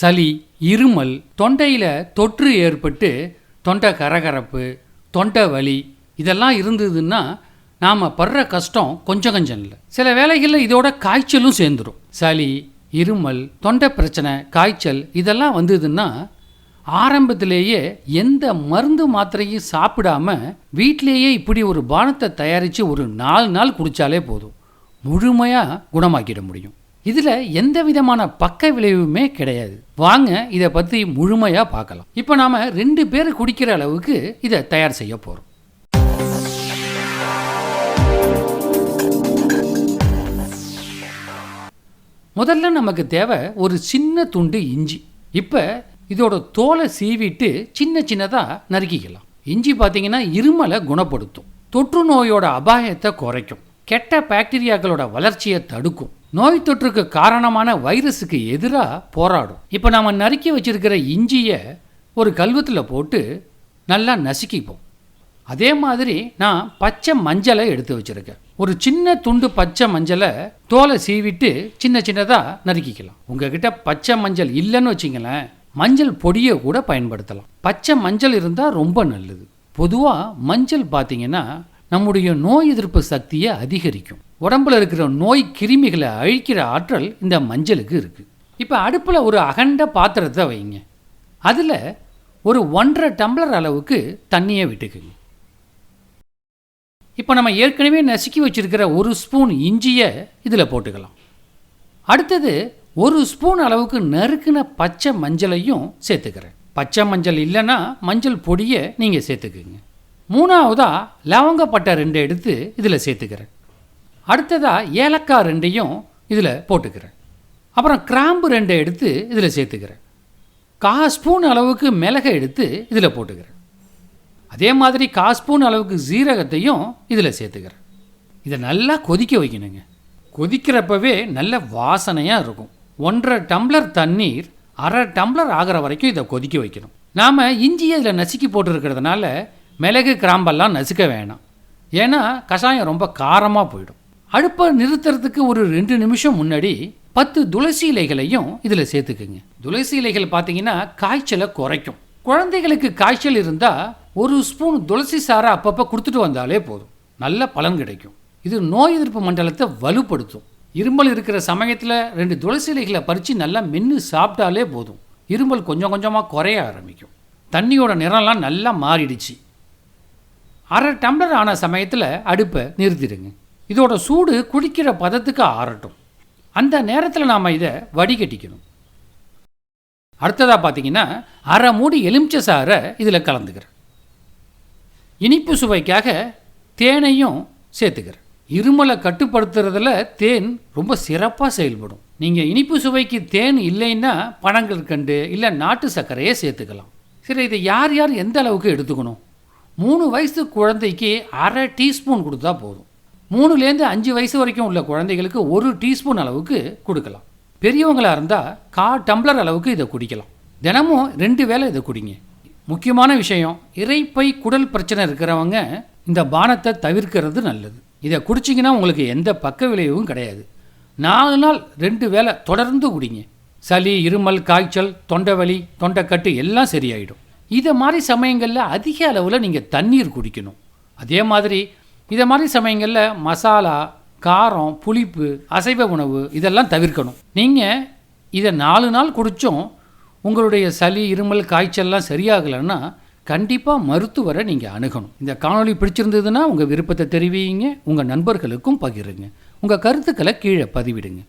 சளி இருமல் தொண்டையில் தொற்று ஏற்பட்டு தொண்டை கரகரப்பு தொண்டை வலி இதெல்லாம் இருந்ததுன்னா நாம் படுற கஷ்டம் கொஞ்சம் கொஞ்சம் இல்லை. சில வேளைகளில் இதோட காய்ச்சலும் சேர்ந்துடும் சளி இருமல் தொண்டை பிரச்சனை காய்ச்சல் இதெல்லாம் வந்ததுன்னா ஆரம்பத்திலேயே எந்த மருந்து மாத்திரையும் சாப்பிடாம வீட்டிலேயே இப்படி ஒரு பானத்தை தயாரித்து ஒரு நாலு நாள் குடித்தாலே போதும். முழுமையாக குணமாக்கிட முடியும். இதில் எந்த விதமான பக்க விளைவுமே கிடையாது. வாங்க இதை பற்றி முழுமையாக பார்க்கலாம். இப்போ நாம் ரெண்டு பேர் குடிக்கிற அளவுக்கு இதை தயார் செய்ய போகிறோம் முதல்ல நமக்கு தேவை ஒரு சின்ன துண்டு இஞ்சி. இப்போ இதோட தோலை சீவிட்டு சின்ன சின்னதாக நறுக்கிக்கலாம். இஞ்சி பார்த்தீங்கன்னா இருமலை குணப்படுத்தும். தொற்று நோயோட அபாயத்தை குறைக்கும். கெட்ட பாக்டீரியாக்களோட வளர்ச்சியை தடுக்கும். நோய் தொற்றுக்கு காரணமான வைரஸுக்கு எதிராக போராடும். இப்போ நாம் நறுக்கி வச்சிருக்கிற இஞ்சியை ஒரு கல்வத்தில் போட்டு நல்லா நசுக்கிப்போம். அதே மாதிரி நான் பச்சை மஞ்சளை எடுத்து வச்சுருக்கேன். ஒரு சின்ன துண்டு பச்சை மஞ்சளை தோலை சீவிட்டு சின்ன சின்னதாக நறுக்கிக்கலாம். உங்ககிட்ட பச்சை மஞ்சள் இல்லைன்னு வச்சிங்களேன் மஞ்சள் பொடியை கூட பயன்படுத்தலாம். பச்சை மஞ்சள் இருந்தால் ரொம்ப நல்லது. பொதுவாக மஞ்சள் பார்த்தீங்கன்னா நம்முடைய நோய் எதிர்ப்பு சக்தியை அதிகரிக்கும். உடம்புல இருக்கிற நோய் கிருமிகளை அழிக்கிற ஆற்றல் இந்த மஞ்சளுக்கு இருக்குது இப்போ அடுப்பில் ஒரு அகண்ட பாத்திரத்தை வைங்க. அதில் ஒரு ஒன்றரை டம்ளர் அளவுக்கு தண்ணியை விட்டுக்குங்க. இப்போ நம்ம ஏற்கனவே நசுக்கி வச்சிருக்கிற ஒரு ஸ்பூன் இஞ்சியை இதில் போட்டுக்கலாம். அடுத்தது ஒரு ஸ்பூன் அளவுக்கு நறுக்குன பச்சை மஞ்சளையும் சேர்த்துக்கிறேன். பச்சை மஞ்சள் இல்லைன்னா மஞ்சள் பொடியை நீங்கள் சேர்த்துக்குங்க. மூணாவதாக லவங்கப்பட்டை ரெண்டு எடுத்து இதில் சேர்த்துக்கிறேன். அடுத்ததாக ஏலக்காய் ரெண்டையும் இதில் போட்டுக்கிறேன். அப்புறம் கிராம்பு ரெண்டை எடுத்து இதில் சேர்த்துக்கிறேன். கா ஸ்பூன் அளவுக்கு மிளகை எடுத்து இதில் போட்டுக்கிறேன். அதே மாதிரி கா ஸ்பூன் அளவுக்கு ஜீரகத்தையும் இதில் சேர்த்துக்கிறேன். இதை நல்லா கொதிக்க வைக்கணுங்க. கொதிக்கிறப்பவே நல்ல வாசனையாக இருக்கும். ஒன்றரை டம்ளர் தண்ணீர் அரை டம்ளர் ஆகிற வரைக்கும் இதை கொதிக்க வைக்கணும். நாம் இஞ்சியை இதில் நசுக்கி போட்டுருக்கிறதுனால மிளகு கிராம்பெல்லாம் நசுக்க வேணாம். ஏன்னா கஷாயம் ரொம்ப காரமாக போயிடும். அடுப்பை நிறுத்துறதுக்கு ஒரு ரெண்டு நிமிஷம் முன்னாடி பத்து துளசி இலைகளையும் இதில் சேர்த்துக்குங்க. துளசி இலைகள் பார்த்தீங்கன்னா காய்ச்சலை குறைக்கும். குழந்தைகளுக்கு காய்ச்சல் இருந்தால் ஒரு ஸ்பூன் துளசி சாறை அப்பப்போ கொடுத்துட்டு வந்தாலே போதும். நல்ல பலன் கிடைக்கும். இது நோய் எதிர்ப்பு மண்டலத்தை வலுப்படுத்தும். இருமல் இருக்கிற சமயத்தில் ரெண்டு துளசி இலைகளை பறித்து நல்லா மென்று சாப்பிட்டாலே போதும். இருமல் கொஞ்சம் கொஞ்சமாக குறைய ஆரம்பிக்கும். தண்ணியோட நிறம்லாம் நல்லா மாறிடுச்சு. அரை டம்ளர் ஆன சமயத்தில் அடுப்பை நிறுத்திடுங்க. இதோட சூடு குடிக்கிற பதத்துக்கு ஆறட்டும். அந்த நேரத்தில் நாம் இதை வடிகட்டிக்கணும். அடுத்ததாக பார்த்தீங்கன்னா அரை மூடி எலுமிச்சை சாறை இதில் கலந்துக்கிறேன். இனிப்பு சுவைக்காக தேனையும் சேர்த்துக்கிறேன். இருமலை கட்டுப்படுத்துறதுல தேன் ரொம்ப சிறப்பாக செயல்படும். நீங்கள் இனிப்பு சுவைக்கு தேன் இல்லைன்னா பனங்கற்கண்டு இல்லை நாட்டு சர்க்கரையே சேர்த்துக்கலாம். சரி இதை யார் யார் எந்த அளவுக்கு எடுத்துக்கணும்? மூணு வயசு குழந்தைக்கு அரை டீஸ்பூன் கொடுத்தா போதும். மூணுலேருந்து அஞ்சு வயசு வரைக்கும் உள்ள குழந்தைகளுக்கு ஒரு டீஸ்பூன் அளவுக்கு கொடுக்கலாம். பெரியவங்களாக இருந்தால் கா டம்ளர் அளவுக்கு இதை குடிக்கலாம். தினமும் ரெண்டு வேளை இதை குடிங்க. முக்கியமான விஷயம் இறைப்பை குடல் பிரச்சனை இருக்கிறவங்க இந்த பானத்தை தவிர்க்கிறது நல்லது. இதை குடிச்சிங்கன்னா உங்களுக்கு எந்த பக்க விளைவும் கிடையாது. நாலு நாள் ரெண்டு வேளை தொடர்ந்து குடிங்க. சளி இருமல் காய்ச்சல் தொண்டை வலி தொண்டைக்கட்டு எல்லாம் சரியாயிடும். இதை மாதிரி சமயங்களில் அதிக அளவில் நீங்கள் தண்ணீர் குடிக்கணும். அதே மாதிரி இதை மாதிரி சமயங்களில் மசாலா காரம் புளிப்பு அசைவ உணவு இதெல்லாம் தவிர்க்கணும். நீங்கள் இதை நாலு நாள் குடித்தும் உங்களுடைய சளி இருமல் காய்ச்சல்லாம் சரியாகலைன்னா கண்டிப்பாக மருத்துவரை நீங்கள் அணுகணும். இந்த காணொளி பிடிச்சிருந்ததுன்னா உங்கள் விருப்பத்தை தெரிவிங்க உங்கள் நண்பர்களுக்கும் பகிருங்க. உங்கள் கருத்துக்களை கீழே பதிவிடுங்க.